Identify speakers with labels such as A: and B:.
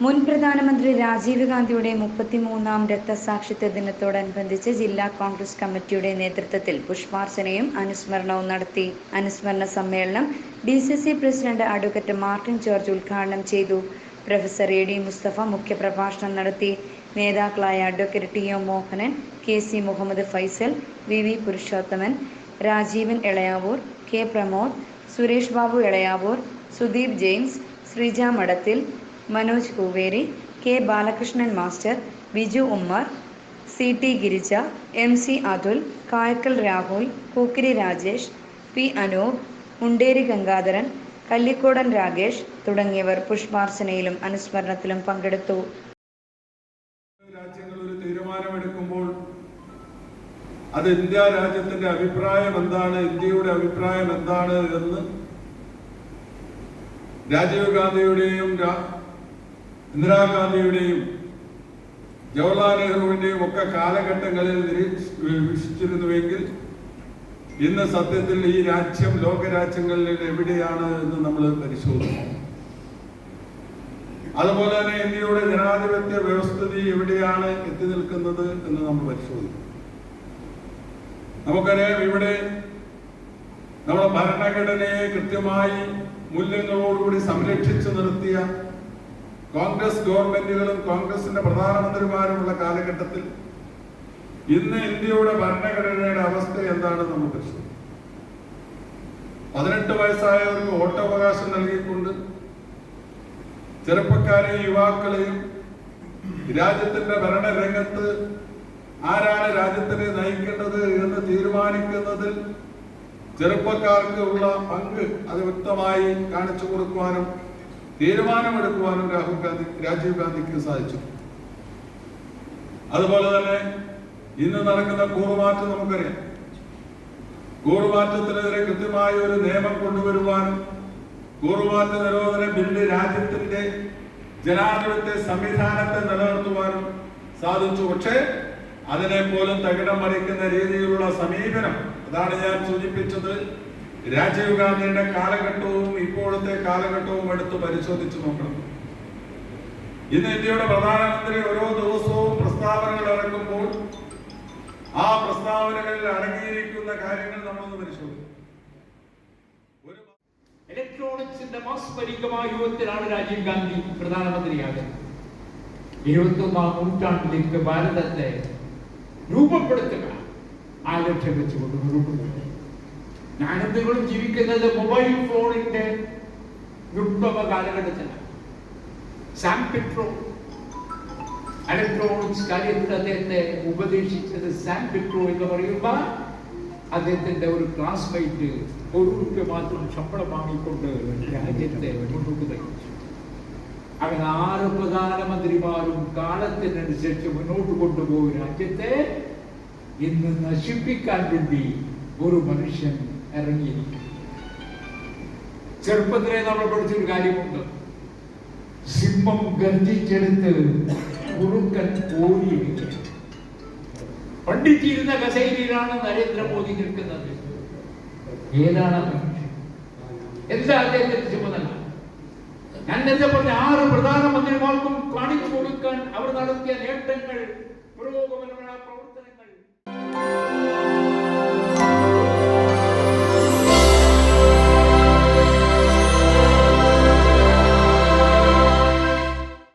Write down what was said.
A: മുൻ പ്രധാനമന്ത്രി രാജീവ് ഗാന്ധിയുടെ മുപ്പത്തിമൂന്നാം രക്തസാക്ഷിത്വ ദിനത്തോടനുബന്ധിച്ച് ജില്ലാ കോൺഗ്രസ് കമ്മിറ്റിയുടെ നേതൃത്വത്തിൽ പുഷ്പാർച്ചനയും അനുസ്മരണവും നടത്തി. അനുസ്മരണ സമ്മേളനം D C C president advocate Martin George ഉദ്ഘാടനം ചെയ്തു. പ്രൊഫസർ എ ഡി മുസ്തഫ മുഖ്യപ്രഭാഷണം നടത്തി. നേതാക്കളായ advocate T O Mohanan K C Muhammad Faisal V V Purushothaman Rajeevan Elayavoor K Pramod Suresh Babu Elayavoor Sudeep James Sreeja Madathil Manoj Kooveri K Balakrishnan master Biju Ummer C T Girija M C Athul Kayakkal Rahul Kookkiri Rajesh P Anoop Munderi Gangadharan Kallikodan Rakesh തുടങ്ങിയവർ പുഷ്പാർച്ചനയിലും അനുസ്മരണത്തിലും പങ്കെടുത്തു.
B: രാജ്യങ്ങൾ ഒരു തീരുമാനമെടുക്കുമ്പോൾ അത് India രാജ്യത്തിന്റെ അഭിപ്രായം എന്താണ് ഇന്ത്യയുടെ അഭിപ്രായം എന്താണ് എന്ന് രാജീവ് ഗാന്ധിയുടെയും ഇന്ദിരാഗാന്ധിയുടെയും ജവഹർലാൽ നെഹ്റുവിന്റെയും ഒക്കെ കാലഘട്ടങ്ങളിൽ നിരീക്ഷിച്ചിരുന്നുവെങ്കിൽ ഇന്ന് സത്യത്തിൽ ഈ രാജ്യം ലോകരാജ്യങ്ങളിൽ എവിടെയാണ് എന്ന് നമ്മൾ പരിശോധിക്കും. അതുപോലെ തന്നെ ഇന്ത്യയുടെ ജനാധിപത്യ വ്യവസ്ഥിതി എവിടെയാണ് എത്തി നിൽക്കുന്നത് എന്ന് നമ്മൾ പരിശോധിക്കും. നമുക്കറിയാം ഇവിടെ നമ്മുടെ ഭരണഘടനയെ കൃത്യമായി മൂല്യങ്ങളോടുകൂടി സംരക്ഷിച്ചു നിർത്തിയ കോൺഗ്രസ് ഗവൺമെന്റുകളും കോൺഗ്രസിന്റെ പ്രധാനമന്ത്രിമാരുമുള്ള കാലഘട്ടത്തിൽ ഇന്ന് ഇന്ത്യയുടെ ഭരണഘടനയുടെ അവസ്ഥ എന്താണെന്ന് നമുക്ക് പതിനെട്ട് വയസ്സായവർക്ക് വോട്ടവകാശം നൽകിക്കൊണ്ട് ചെറുപ്പക്കാരെയും യുവാക്കളെയും രാജ്യത്തിന്റെ ഭരണരംഗത്ത് ആരാണ് രാജ്യത്തിനെ നയിക്കേണ്ടത് എന്ന് തീരുമാനിക്കുന്നതിൽ ചെറുപ്പക്കാർക്ക് ഉള്ള പങ്ക് അത് വ്യക്തമായി കാണിച്ചു കൊടുക്കുവാനും തീരുമാനമെടുക്കുവാനും രാഹുൽ ഗാന്ധി രാജീവ് ഗാന്ധിക്ക് സാധിച്ചു. അതുപോലെ തന്നെ ഇന്ന് നടക്കുന്ന കൂറുമാറ്റം നമുക്കറിയാം. കൂറുമാറ്റത്തിനെതിരെ കൃത്യമായ ഒരു നിയമം കൊണ്ടുവരുവാനും കൂറുമാറ്റ നിരോധന ബില്ല് രാജ്യത്തിന്റെ ജനാധിപത്യ സംവിധാനത്തെ നിലനിർത്തുവാനും സാധിച്ചു. പക്ഷേ അതിനെ പോലും തകിടം മറിക്കുന്ന രീതിയിലുള്ള സമീപനം അതാണ് ഞാൻ സൂചിപ്പിച്ചത് രാജീവ് ഗാന്ധിയുടെ കാലഘട്ടവും ഇപ്പോഴത്തെ കാലഘട്ടവും എടുത്ത് പരിശോധിച്ചു നോക്കണം. ഇന്ന് ഇന്ത്യയുടെ പ്രധാനമന്ത്രി ഓരോ ദിവസവും പ്രസ്താവനകൾ ഇറക്കുമ്പോൾ ആ പ്രസ്താവനകളിൽ അടങ്ങിയിരിക്കുന്ന കാര്യങ്ങൾ നമ്മളൊന്ന് പരിശോധിക്കും.
C: ഇലക്ട്രോണിക്സിന്റെ മാസ്മരികമായ യുഗത്തിലാണ് രാജീവ് ഗാന്ധി പ്രധാനമന്ത്രിയാകുന്നത് ഇരുപത്തി ഒന്നാം നൂറ്റാണ്ടിലേക്ക് ഭാരതത്തെ രൂപപ്പെടുത്തുക ആ ലക്ഷ്യം വെച്ചുകൊണ്ട് മുന്നോട്ട് പോകുന്നു ഞാനും ജീവിക്കുന്നത് മൊബൈൽ ഫോണിന്റെ വിപ്ലവ കാലഘട്ടത്തിലാണ്. ഇലക്ട്രോണിക്സ് കാര്യത്തിൽ അദ്ദേഹത്തെ ഉപദേശിച്ചത് സാം പിട്രോ എന്ന് പറയുമ്പോൾ അദ്ദേഹത്തിന്റെ ഒരു ക്ലാസ്മേറ്റ് ഒരു രൂപ മാത്രം ശമ്പളം വാങ്ങിക്കൊണ്ട് രാജ്യത്തെ മുന്നോട്ട് നയിച്ചു. അങ്ങനെ ആറ് പ്രധാനമന്ത്രിമാരും കാലത്തിനനുസരിച്ച് മുന്നോട്ട് കൊണ്ടുപോയി രാജ്യത്തെ ഇന്ന് നശിപ്പിക്കാൻ വേണ്ടി ഒരു മനുഷ്യൻ ഇറങ്ങിയിരിക്കും. ചെറുപ്പത്തിലെ നമ്മൾ പഠിച്ചൊരു കാര്യമുണ്ട്. സിംഹം ഗർജിച്ചെടുത്ത് കുറുക്കൻ ഓടിയിരിക്കും പണ്ഡിറ്റിരുന്ന കസേരയിലാണ് നരേന്ദ്രമോദി നിൽക്കുന്നത്. ഏതാണ്? എന്താ അദ്ദേഹത്തിന്റെ ചുമതല ഞാൻ നേരത്തെ പറഞ്ഞ ആറ് പ്രധാനമന്ത്രിമാർക്കും കാണിച്ചു കൊടുക്കാൻ അവർ നടത്തിയ നേട്ടങ്ങൾ പുരോഗമനപരമായ പ്രവർത്തനം